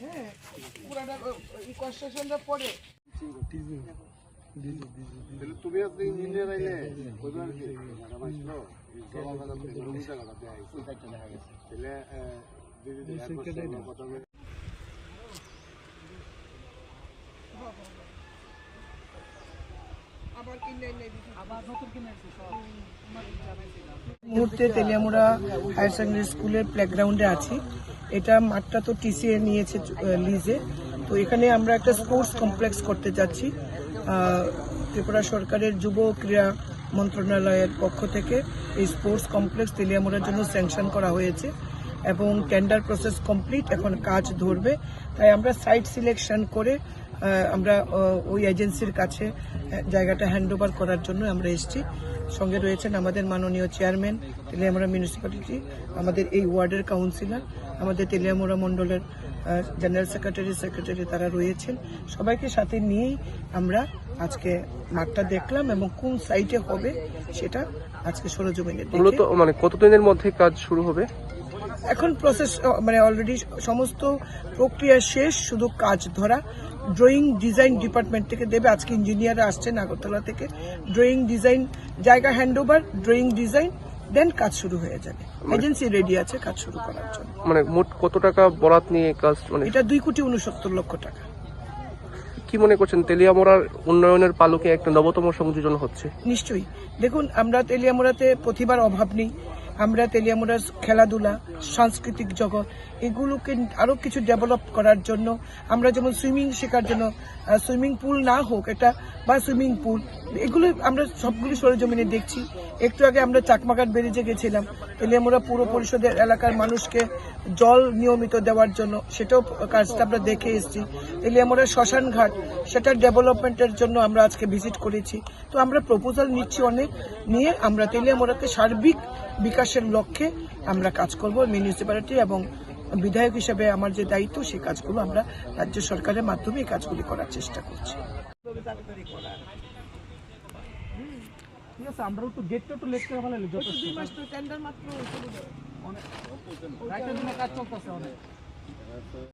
হ্যাঁ তাহলে মুহূর্তে তেলিয়ামুড়া হায়ার সেকেন্ডারি স্কুলের প্লেগ্রাউন্ডে আছি। এটা মাঠটা তো টিসিএ নিয়েছে লিজে। তো এখানে আমরা একটা স্পোর্টস কমপ্লেক্স করতে যাচ্ছি। ত্রিপুরা সরকারের যুব ক্রীড়া মন্ত্রণালয়ের পক্ষ থেকে এই স্পোর্টস কমপ্লেক্স তেলিয়ামুড়ার জন্য স্যাংশন করা হয়েছে এবং টেন্ডার প্রসেস কমপ্লিট, এখন কাজ ধরবে। তাই আমরা সাইট সিলেকশন করে আমরা ওই এজেন্সির কাছে জায়গাটা হ্যান্ড ওভার করার জন্য আমরা এসেছি। সঙ্গে রয়েছেন আমাদের মাননীয় চেয়ারম্যান, তেলিয়ামুড়া মিউনিসিপ্যালিটি, আমাদের এই ওয়ার্ডের কাউন্সিলর। আমাদের তেলিয়ামুড়া মণ্ডলের জেনারেল সেক্রেটারি সেক্রেটারি তারা রয়েছেন। সবাইকে সাথে নিয়েই আমরা আজকে মাঠটা দেখলাম এবং কোন সাইটে হবে সেটা আজকে সরজমিনে মূলত মানে কতদিনের মধ্যে কাজ শুরু হবে? এখন প্রসেস মানে অলরেডি সমস্ত প্রক্রিয়া শেষ শুধু কাজ ধরা। ড্রয়িং ডিজাইন ডিপার্টমেন্ট থেকে দেবে। আজকে ইঞ্জিনিয়াররা আসছেন আগরতলা থেকে। ড্রয়িং ডিজাইন জায়গা হ্যান্ড ওভার ড্রয়িং ডিজাইন দেন কাজ শুরু হয়ে যাবে। এজেন্সি রেডি আছে কাজ শুরু করার জন্য। মানে মোট কত টাকা বরাত নিয়ে কাজ মানে এটা দুই কোটি উনসত্তর লক্ষ টাকা। কি মনে করছেন তেলিয়ামোড়ার উন্নয়নের পালকে একটা নবতম সংযোজন হচ্ছে? নিশ্চয়ই। দেখুন আমরা তেলিয়ামুড়াতে প্রতিভার অভাব নেই। আমরা তেলিয়ামুড়ার খেলাধুলা সাংস্কৃতিক জগৎ এগুলোকে আরও কিছু ডেভেলপ করার জন্য আমরা যেমন সুইমিং শেখার জন্য সুইমিং পুল না হোক এটা বা সুইমিং পুল এগুলো আমরা সবগুলো সরেজমিনে দেখছি। একটু আগে আমরা চাকমাঘাট ব্যারেজে গেছিলাম। তেলিয়ামুড়া পৌর পরিষদের এলাকার মানুষকে জল নিয়মিত দেওয়ার জন্য সেটাও কাজটা আমরা দেখে এসেছি। তেলিয়ামুড়া শ্মশান ঘাট সেটার ডেভেলপমেন্টের জন্য আমরা আজকে ভিজিট করেছি। তো আমরা প্রপোজাল নিচ্ছি অনেক নিয়ে, আমরা তেলিয়ামুড়াকে সার্বিক বিকাশের লক্ষ্যে আমরা কাজ করব মিউনিসিপ্যালিটি এবং বিধায়ক হিসেবে আমার যে দায়িত্ব সেই কাজগুলো আমরা রাজ্য সরকারের মাধ্যমে এই কাজগুলি করার চেষ্টা করছি। ঠিক আছে আমরা একটু গেটটা একটু লেট করে ফেলাইলে যত দুই মাস তো টেন্ডার মাত্র অনেক। কাজ চলতেছে অনেক।